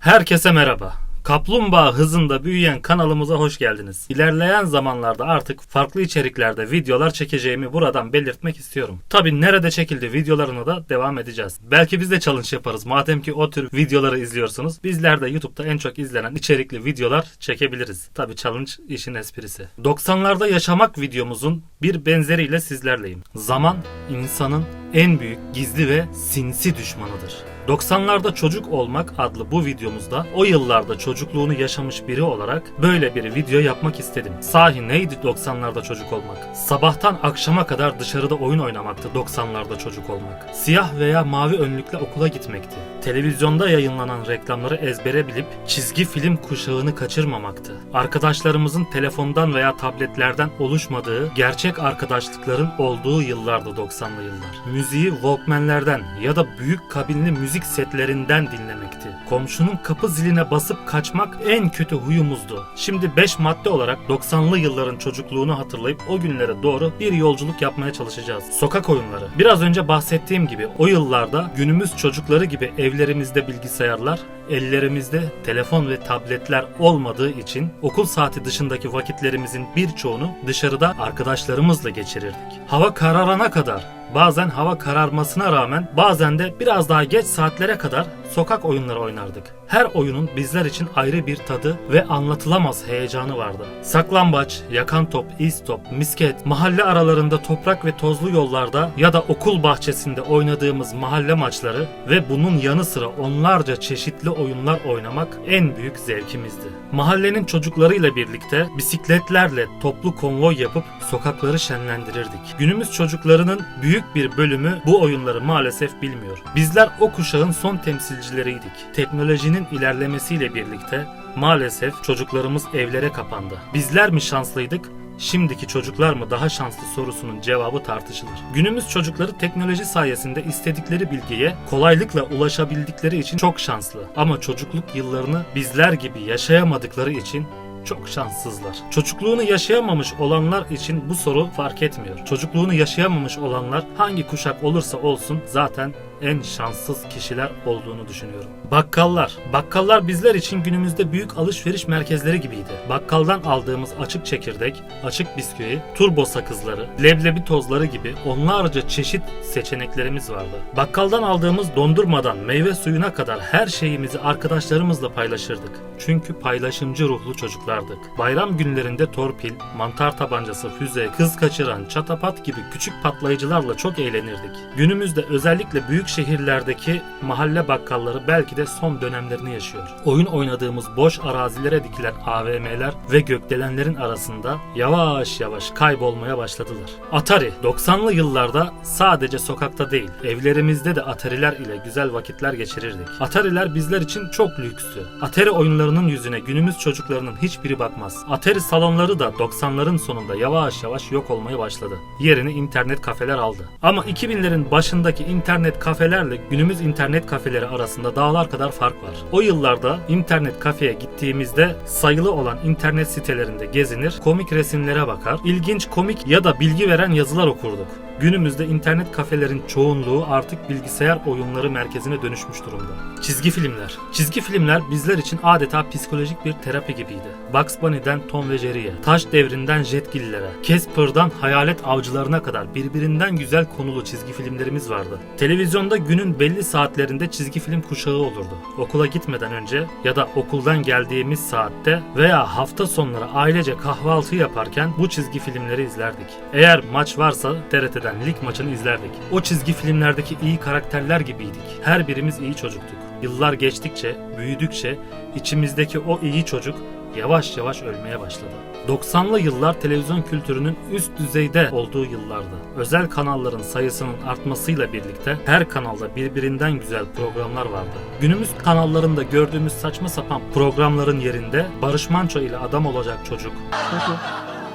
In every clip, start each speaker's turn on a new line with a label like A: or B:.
A: Herkese merhaba. Kaplumbağa hızında büyüyen kanalımıza hoş geldiniz. İlerleyen zamanlarda artık farklı içeriklerde videolar çekeceğimi buradan belirtmek istiyorum. Tabi nerede çekildi videolarına da devam edeceğiz. Belki biz de challenge yaparız. Madem ki o tür videoları izliyorsunuz. Bizler de YouTube'da en çok izlenen içerikli videolar çekebiliriz. Tabi challenge işin esprisi. 90'larda yaşamak videomuzun bir benzeriyle sizlerleyim. Zaman insanın en büyük gizli ve sinsi düşmanıdır. 90'larda çocuk olmak adlı bu videomuzda o yıllarda çocukluğunu yaşamış biri olarak böyle bir video yapmak istedim. Sahi neydi 90'larda çocuk olmak? Sabahtan akşama kadar dışarıda oyun oynamaktı 90'larda çocuk olmak. Siyah veya mavi önlükle okula gitmekti. Televizyonda yayınlanan reklamları ezbere bilip çizgi film kuşağını kaçırmamaktı. Arkadaşlarımızın telefondan veya tabletlerden oluşmadığı gerçek arkadaşlıkların olduğu yıllardı 90'lı yıllar. Müziği Walkman'lerden ya da büyük kabinli müzik setlerinden dinlemekti. Komşunun kapı ziline basıp kaçmak en kötü huyumuzdu. Şimdi 5 madde olarak 90'lı yılların çocukluğunu hatırlayıp o günlere doğru bir yolculuk yapmaya çalışacağız. Sokak oyunları. Biraz önce bahsettiğim gibi o yıllarda günümüz çocukları gibi evlerimizde bilgisayarlar, ellerimizde telefon ve tabletler olmadığı için okul saati dışındaki vakitlerimizin birçoğunu dışarıda arkadaşlarımızla geçirirdik. Hava kararana kadar Bazen hava kararmasına rağmen bazen de biraz daha geç saatlere kadar sokak oyunları oynardık. Her oyunun bizler için ayrı bir tadı ve anlatılamaz heyecanı vardı. Saklambaç, yakan top, iz top, misket, mahalle aralarında toprak ve tozlu yollarda ya da okul bahçesinde oynadığımız mahalle maçları ve bunun yanı sıra onlarca çeşitli oyunlar oynamak en büyük zevkimizdi. Mahallenin çocuklarıyla birlikte bisikletlerle toplu konvoy yapıp sokakları şenlendirirdik. Günümüz çocuklarının büyük bir bölümü bu oyunları maalesef bilmiyor. Bizler o kuşağın son temsilcileriydik. Teknolojinin ilerlemesiyle birlikte maalesef çocuklarımız evlere kapandı. Bizler mi şanslıydık? Şimdiki çocuklar mı daha şanslı sorusunun cevabı tartışılır. Günümüz çocukları teknoloji sayesinde istedikleri bilgiye kolaylıkla ulaşabildikleri için çok şanslı. Ama çocukluk yıllarını bizler gibi yaşayamadıkları için çok şanssızlar. Çocukluğunu yaşayamamış olanlar için bu soru fark etmiyor. Çocukluğunu yaşayamamış olanlar hangi kuşak olursa olsun zaten en şanssız kişiler olduğunu düşünüyorum. Bakkallar. Bakkallar bizler için günümüzde büyük alışveriş merkezleri gibiydi. Bakkaldan aldığımız açık çekirdek, açık bisküvi, turbo sakızları, leblebi tozları gibi onlarca çeşit seçeneklerimiz vardı. Bakkaldan aldığımız dondurmadan meyve suyuna kadar her şeyimizi arkadaşlarımızla paylaşırdık. Çünkü paylaşımcı ruhlu çocuklardık. Bayram günlerinde torpil, mantar tabancası, füze, kız kaçıran, çatapat gibi küçük patlayıcılarla çok eğlenirdik. Günümüzde özellikle büyük şehirlerdeki mahalle bakkalları belki de son dönemlerini yaşıyor. Oyun oynadığımız boş arazilere dikilen AVM'ler ve gökdelenlerin arasında yavaş yavaş kaybolmaya başladılar. Atari 90'lı yıllarda sadece sokakta değil, evlerimizde de Atari'ler ile güzel vakitler geçirirdik. Atari'ler bizler için çok lükstü. Atari oyunlarının yüzüne günümüz çocuklarının hiçbiri bakmaz. Atari salonları da 90'ların sonunda yavaş yavaş yok olmaya başladı. Yerini internet kafeler aldı. Ama 2000'lerin başındaki internet kafelerle günümüz internet kafeleri arasında dağlar kadar fark var. O yıllarda internet kafeye gittiğimizde sayılı olan internet sitelerinde gezinir, komik resimlere bakar, ilginç komik ya da bilgi veren yazılar okurduk. Günümüzde internet kafelerin çoğunluğu artık bilgisayar oyunları merkezine dönüşmüş durumda. Çizgi filmler. Çizgi filmler bizler için adeta psikolojik bir terapi gibiydi. Bugs Bunny'den Tom ve Jerry'e, Taş Devri'nden Jetgiller'e, Casper'dan Hayalet Avcılarına kadar birbirinden güzel konulu çizgi filmlerimiz vardı. Televizyonda günün belli saatlerinde çizgi film kuşağı olurdu. Okula gitmeden önce ya da okuldan geldiğimiz saatte veya hafta sonları ailece kahvaltı yaparken bu çizgi filmleri izlerdik. Eğer maç varsa TRT'den lig maçını izlerdik. O çizgi filmlerdeki iyi karakterler gibiydik. Her birimiz iyi çocuktuk. Yıllar geçtikçe, büyüdükçe içimizdeki o iyi çocuk yavaş yavaş ölmeye başladı. 90'lı yıllar televizyon kültürünün üst düzeyde olduğu yıllardı. Özel kanalların sayısının artmasıyla birlikte her kanalda birbirinden güzel programlar vardı. Günümüz kanallarında gördüğümüz saçma sapan programların yerinde Barış Manço ile adam olacak çocuk,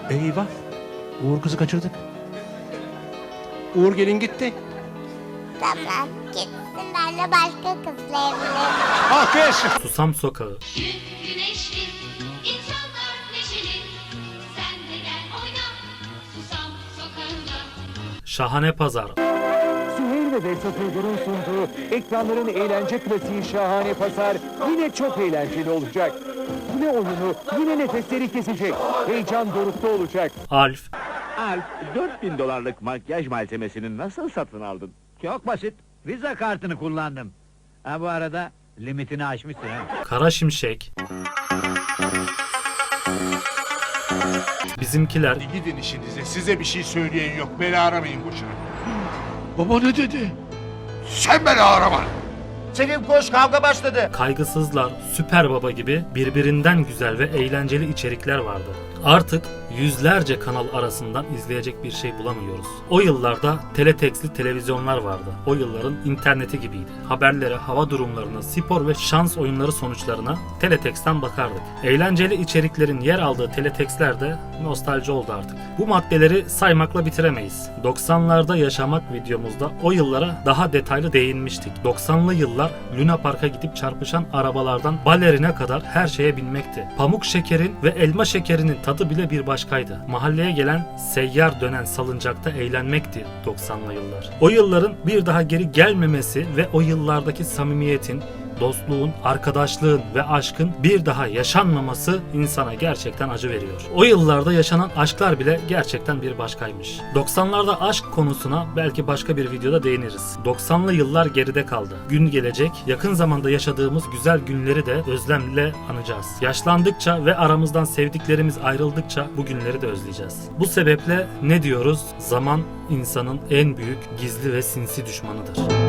B: Eyvah. Uğur kızı kaçırdık.
C: Uğur gelin gitti.
D: Tamam gitsin benle başka kızla evlenelim.
C: Alkış.
A: Susam Sokağı, Şahane Pazar,
E: Süheyl ve Behzat Uygur'un sunduğu ekranların eğlence klasiği şahane pasar yine çok eğlenceli olacak. Yine oyunu, yine nefesleri kesecek. Heyecan dorukta olacak.
A: Alf,
B: Alp 4000 dolarlık makyaj malzemesini nasıl satın aldın?
F: Çok basit. Visa kartını kullandım. Ha bu arada limitini aşmışsın ha.
A: Kara Şimşek, Bizimkiler,
G: Gidin işinize. Size bir şey söyleyen yok. Beni aramayın boşuna. Baba ne dedi? Sen beni arama.
C: Sevim koş kavga başladı.
A: Kaygısızlar, Süper Baba gibi birbirinden güzel ve eğlenceli içerikler vardı. Artık yüzlerce kanal arasından izleyecek bir şey bulamıyoruz. O yıllarda teletekstli televizyonlar vardı. O yılların interneti gibiydi. Haberlere, hava durumlarına, spor ve şans oyunları sonuçlarına teleteksten bakardık. Eğlenceli içeriklerin yer aldığı teletekstler de nostalji oldu artık. Bu maddeleri saymakla bitiremeyiz. 90'larda yaşamak videomuzda o yıllara daha detaylı değinmiştik. 90'lı yıllar Luna Park'a gidip çarpışan arabalardan balerine kadar her şeye binmekti. Pamuk şekerin ve elma şekerinin tadı bile bir başkaydı. Mahalleye gelen seyyar dönen salıncakta eğlenmekti 90'lı yıllar. O yılların bir daha geri gelmemesi ve o yıllardaki samimiyetin dostluğun, arkadaşlığın ve aşkın bir daha yaşanmaması insana gerçekten acı veriyor. O yıllarda yaşanan aşklar bile gerçekten bir başkaymış. 90'larda aşk konusuna belki başka bir videoda değiniriz. 90'lı yıllar geride kaldı. Gün gelecek, yakın zamanda yaşadığımız güzel günleri de özlemle anacağız. Yaşlandıkça ve aramızdan sevdiklerimiz ayrıldıkça bu günleri de özleyeceğiz. Bu sebeple ne diyoruz? Zaman insanın en büyük gizli ve sinsi düşmanıdır.